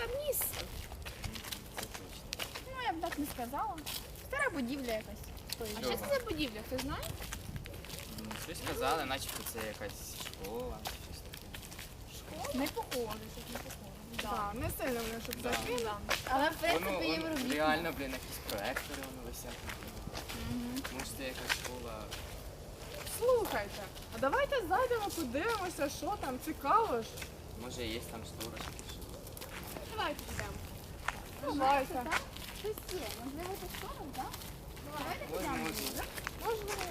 загадкове місце. Ну, я б так не сказала. Стара будівля якась. А що це за будівля, хто знає? Ну, Щось казали, начебто це якась школа, щось таке. Не похоже, щось не похоже. Так, не сильно вони, щоб Да. закинути. Да. Але в принципі є воно реально, блін, якісь проектори воно висять. Може це якась школа. Слухайте, а давайте зайдемо, подивимося, що там, цікаво ж. Може є там сторож. Давайте підемо. Давайте. Так? Щось є. Можливо, це скоро, так? Давайте підемо. Можливо.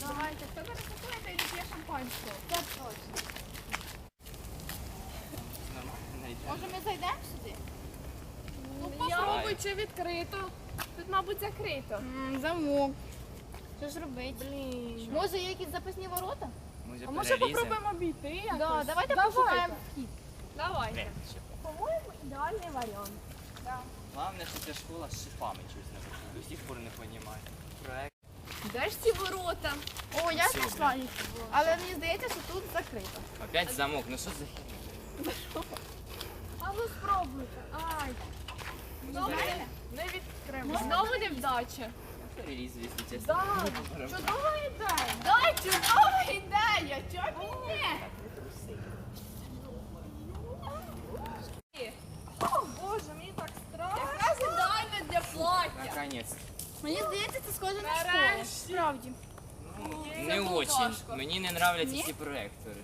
Давайте. Хто пересекує, той доп'є шампанського. Це точно. Може ми зайдемо сюди? Ну, знаю. попробуй, чи відкрито. Тут, мабуть, закрито. Замок. Що ж робити? Блін. Може є якісь запасні ворота? Може А може попробуємо обійти якось? Да, давайте Давайте. пошукаємо вхід. Давайте. По-моєму, ідеальний варіант. Головне, що ця школа з шипами щось написано. До сих пор не розумію. Проект. Де ж ці ворота? О, я Всё, пішла їх. Але мені здається, що тут закрито. Опять замок, ну що за херня? А ну спробуйте. Ай. Знову Знаєте? не відкримо. Знову невдача. Да. Чудова ідея. Дай, чудова ідея! Чого б і ні? О, Боже, мені так страшно. Якраз ідеально для плаття. Наконець. Мені здається, це схоже на школу. Справді. Не очень. Мені не нравляться Ні? ці проектори.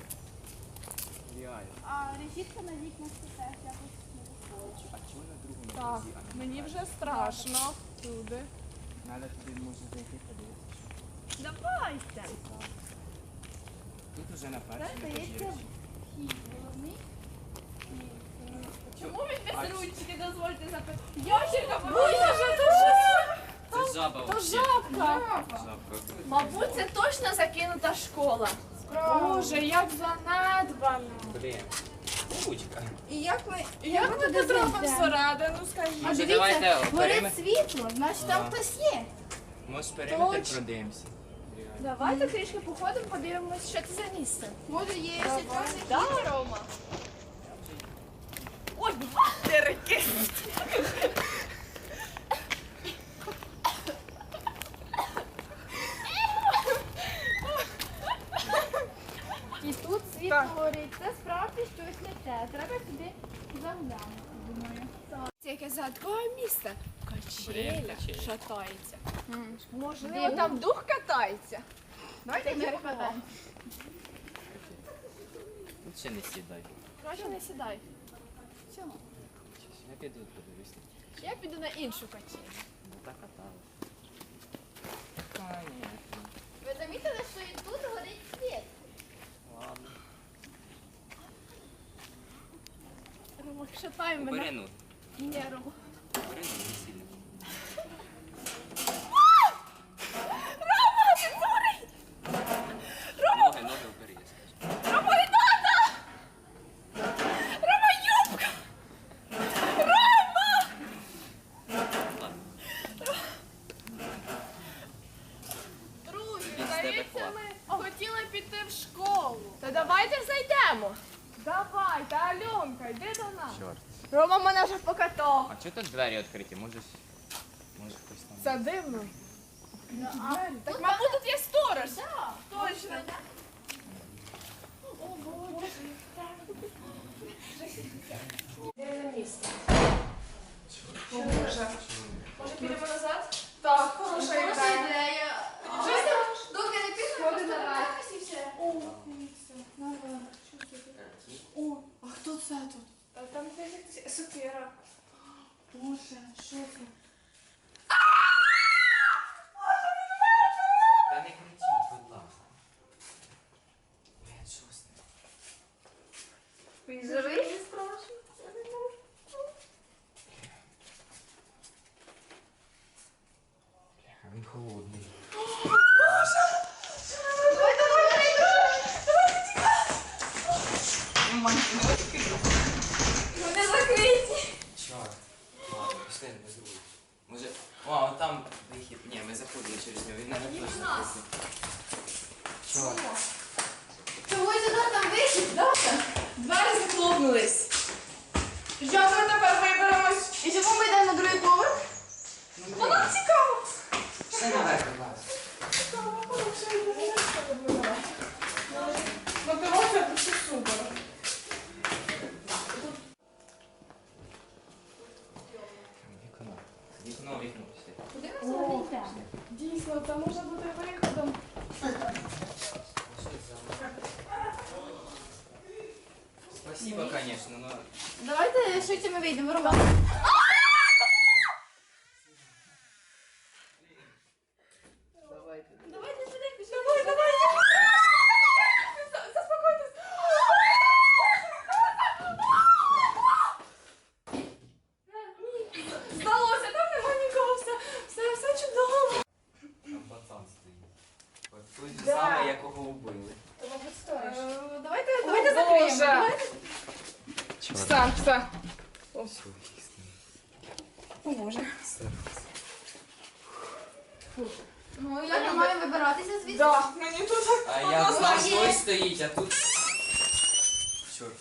Реально. А решітка на вікнах це теж якось не виходить. А чого на другому Так, етажі, а не на мені першому? вже страшно. Туди. Надо туди може зайти подивитися. Давайте. Тут уже на першому етажі. здається речі. вхід головний. Чому він без ручки? Дозвольте запитати. Ящерка, Боже, Це жаба то жабка. Мабуть, це точно закинута школа. Боже, як занедбано. Блін. І як ми, І як ми туди тут зробимо зайдемо? всередину, А скажіть? Може, дивіться, давайте горить світло, значить там хтось є. Може периметр Точно. продивимося. Давайте трішки походимо, подивимось, що це за місце. Може є Да, Рома? Ой, дирики. І тут світло Так. горить. Це справді не те. Треба сюди заглянути, думаю. Це яке загадкове місце. Блін, Качеля качеля. шатається. Можливо, Дивно. там дух катається. Давайте Таке перекладаємо. Ще не сідай. Краще не сідай. Чому? Я піду подивлюся. Я піду на іншу качелю. Ну так. Понятно. Ви замітили, що і тут горить світ? Ладно. Рома, шатай мене. Убери ну. Ні, Рома. Ну, не сильно. покатав. А чого тут двері відкриті? Може, може хтось там. Це дивно. А, Так, мабуть, тут є сторож. да. Точно. О, Боже. Може, підемо назад? Так, хороша Хороша ідея. ідея. Доки не пізно, Сходи просто наверх. вертатися і все. О, дивіться. О, а хто це тут? Та Там якась сокира. Боже, що? Та не кричіть, будь ласка. Блін, що з ним? Він живий? страшно. Бля, він холодний. Вони закриті. Чорт. Ладно, пішли на другу. Може. О, от там вихід. Ні, ми заходили через нього. Він навіть точно нас. Чого? Чорт. Чого ж да, там вихід, да? Двері захлопнулись. Що ми тепер виберемось? І чому ми йдемо на другий поверх? Ну, Воно цікаво. Все наверх, вас. Цікаво, хороше, Це може бути виходом. Спасибо, конечно, но... Давайте швидше ми вийдемо, Роман. Давайте. Давайте швиденько, Давай, давай. Заспокойтесь. Здалося, там нема нікого, все, все, все чудово. Там пацан стоїть. От той же Якого вбили. Е, Давайте, О, давайте Боже. закриємо. Давайте. Все, все. О, Боже. Ну, я не маю вибиратися звідси? Да, мені тут А я тут Однозначно. той стоїть, а тут... Чорт.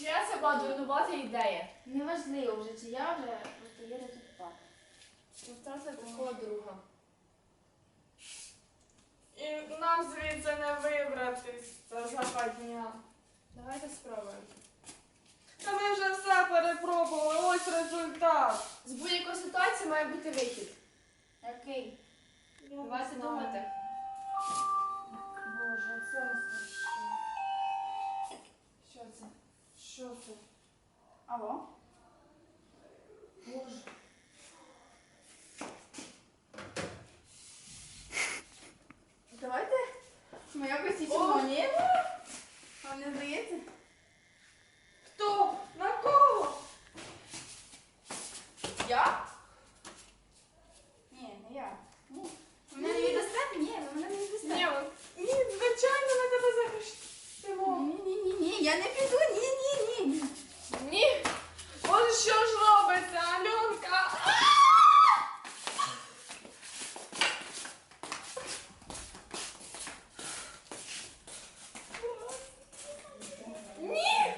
Чия це була дурнувата ідея? Неважливо вже, чи я вже просто є тут пак. Втратити такого друга. І нам звідси не вибратись. Це западня. Давайте спробуємо. Та ми вже все перепробували, ось результат. З будь-якої ситуації має бути вихід. Який? Давайте думати. Боже, це страшно. Що це? Що це? Алло? Боже. Давайте ми якось і О! червоніємо. Вам не здається? Хто? На кого? Я? Ні, не я. Ні. Ви мене не віддасте? Ні, ви мене не віддасте. Ні, ні, звичайно, ми тебе захистимо. Ні, ні, ні, ні, я не піду, ні, ні, ні. Ні. Боже, що ж робиться, Альонка? Ні!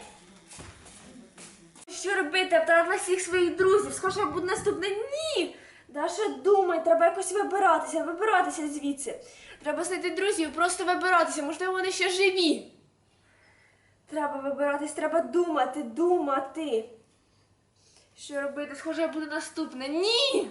Втратила всіх своїх друзів. Схоже, я буду наступна. ні. Даша, думай, треба якось вибиратися, вибиратися звідси. Треба знайти друзів, просто вибиратися. Можливо, вони ще живі. Треба вибиратись, треба думати, думати. Що робити? Схоже, я буде наступне. Ні!